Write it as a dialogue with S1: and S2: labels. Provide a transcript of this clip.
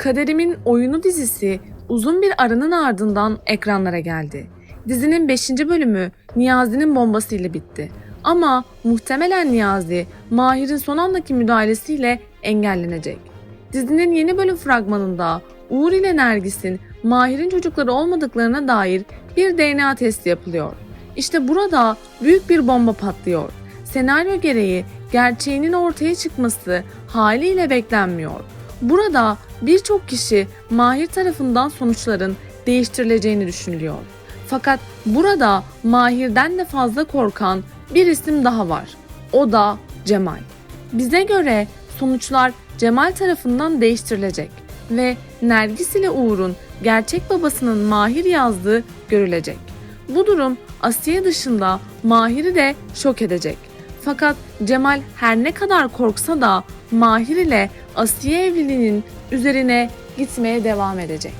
S1: Kaderimin Oyunu dizisi uzun bir aranın ardından ekranlara geldi. Dizinin 5. bölümü Niyazi'nin bombasıyla bitti. Ama muhtemelen Niyazi, Mahir'in son andaki müdahalesiyle engellenecek. Dizinin yeni bölüm fragmanında Uğur ile Nergis'in Mahir'in çocukları olmadıklarına dair bir DNA testi yapılıyor. İşte burada büyük bir bomba patlıyor. Senaryo gereği gerçeğinin ortaya çıkması haliyle beklenmiyor. Burada birçok kişi Mahir tarafından sonuçların değiştirileceğini düşünülüyor. Fakat burada Mahir'den de fazla korkan bir isim daha var. O da Cemal. Bize göre sonuçlar Cemal tarafından değiştirilecek ve Nergis ile Uğur'un gerçek babasının Mahir yazdığı görülecek. Bu durum Asiye dışında Mahir'i de şok edecek. Fakat Cemal her ne kadar korksa da Mahir ile Asiye evliliğinin üzerine gitmeye devam edecek.